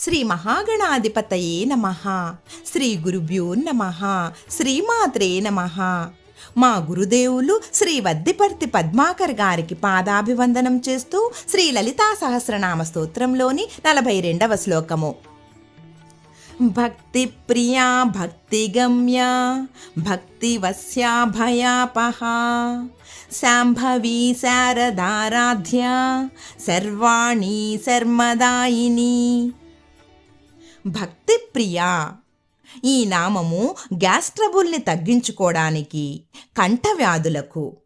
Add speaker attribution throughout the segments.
Speaker 1: శ్రీ మహాగణాధిపతయే నమ. శ్రీ గురుభ్యో నమ. శ్రీమాత్రే నమ. మా గురుదేవులు శ్రీ వద్దిపర్తి పద్మాకర్ గారికి పాదాభివందనం చేస్తూ శ్రీ లలితా సహస్రనామ స్తోత్రంలోని నలభై రెండవ శ్లోకము. భక్తి ప్రియా భక్తి గమ్య భక్తి వస్యా భయాపహ శాంభవి శారదారాధ్య సర్వాణి శర్మదాయిని భక్తి ప్రియా. ఈ నామము గ్యాస్ ట్రబుల్ని తగ్గించుకోవడానికి కంఠవ్యాధులకు.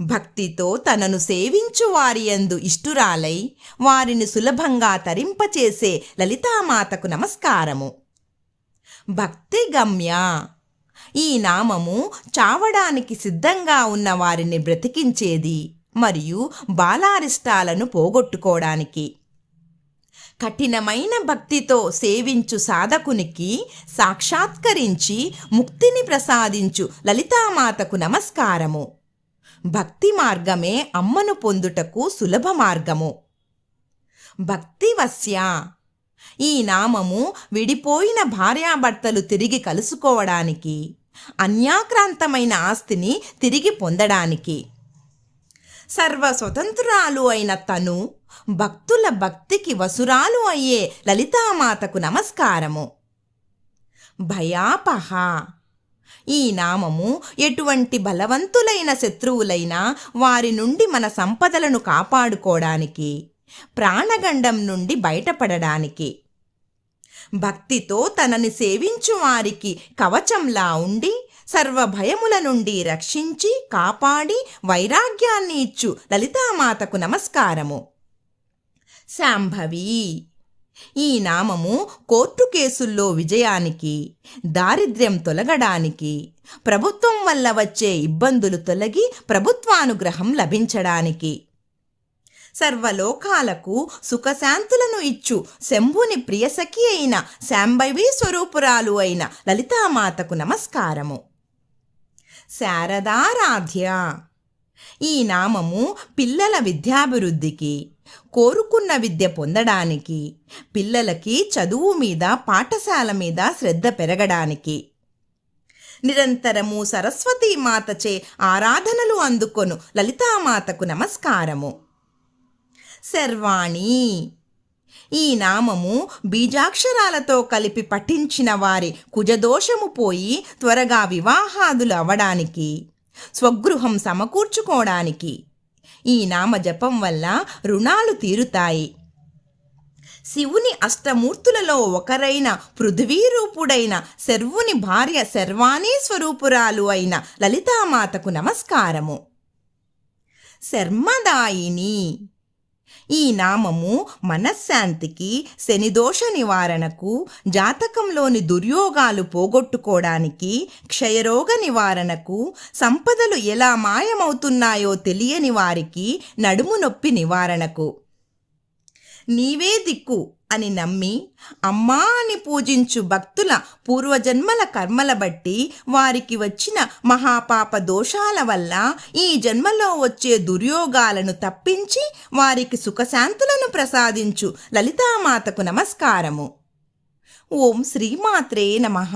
Speaker 1: భక్తితో తనను సేవించు వారి యందు ఇష్టురాలై వారిని సులభంగా తరింపచేసే లలితామాతకు నమస్కారము. భక్తి గమ్య. ఈ నామము చావడానికి సిద్ధంగా ఉన్న వారిని బ్రతికించేది మరియు బాలారిష్టాలను పోగొట్టుకోవడానికి. కఠినమైన భక్తితో సేవించు సాధకునికి సాక్షాత్కరించి ముక్తిని ప్రసాదించు లలితామాతకు నమస్కారము. భక్తి మార్గమే అమ్మను పొందుటకు సులభ మార్గము. భక్తివస్య ఈ నామము విడిపోయిన భార్యాభర్తలు తిరిగి కలుసుకోవడానికి అన్యాక్రాంతమైన ఆస్తిని తిరిగి పొందడానికి. సర్వస్వతంత్రురాలు అయిన తను భక్తుల భక్తికి వసురాలు అయ్యే లలితామాతకు నమస్కారము. భయాపహ. ఈ నామము ఎటువంటి బలవంతులైన శత్రువులైనా వారి నుండి మన సంపదలను కాపాడుకోవడానికి ప్రాణగండం నుండి బయటపడడానికి. భక్తితో తనని సేవించు వారికి కవచంలా ఉండి సర్వభయముల నుండి రక్షించి కాపాడి వైరాగ్యాన్ని ఇచ్చు. లలితామాతకు నమస్కారము. శాంభవి ఈ నామము కోర్టు కేసుల్లో విజయానికి దారిద్ర్యం తొలగడానికి ప్రభుత్వం వల్ల వచ్చే ఇబ్బందులు తొలగి ప్రభుత్వానుగ్రహం లభించడానికి. సర్వలోకాలకు సుఖశాంతులను ఇచ్చు. శంభుని ప్రియసఖి అయిన శాంభవి స్వరూపురాలు అయిన లలితామాతకు నమస్కారము. శారదారాధ్య. ఈ నామము పిల్లల విద్యాభివృద్ధికి కోరుకున్న విద్య పొందడానికి పిల్లలకి చదువు మీద పాఠశాల మీద శ్రద్ధ పెరగడానికి. నిరంతరము సరస్వతీ మాతచే ఆరాధనలు అందుకొను లలితామాతకు నమస్కారము. శర్వాణి. ఈ నామము బీజాక్షరాలతో కలిపి పఠించిన వారి కుజదోషము పోయి త్వరగా వివాహాదులు అవడానికి స్వగృహం సమకూర్చుకోవడానికి. ఈ నామ జపం వల్ల రుణాలు తీరుతాయి. శివుని అష్టమూర్తులలో ఒకరైన పృథ్వీరూపుడైన శర్వుని భార్య శర్వాణీ స్వరూపురాలు అయిన లలితామాతకు నమస్కారము. శర్మదాయిని ఈ నామము మనశ్శాంతికి శనిదోష నివారణకు జాతకంలోని దుర్యోగాలు పోగొట్టుకోవడానికి క్షయరోగ నివారణకు సంపదలు ఎలా మాయమవుతున్నాయో తెలియని వారికి నడుము నొప్పి నివారణకు. నీవే దిక్కు అని నమ్మి అమ్మా అని పూజించు భక్తుల పూర్వజన్మల కర్మల బట్టి వారికి వచ్చిన మహాపాప దోషాల వల్ల ఈ జన్మలో వచ్చే దుర్యోగాలను తప్పించి వారికి సుఖశాంతులను ప్రసాదించు లలితామాతకు నమస్కారము. ఓం శ్రీమాత్రే నమః.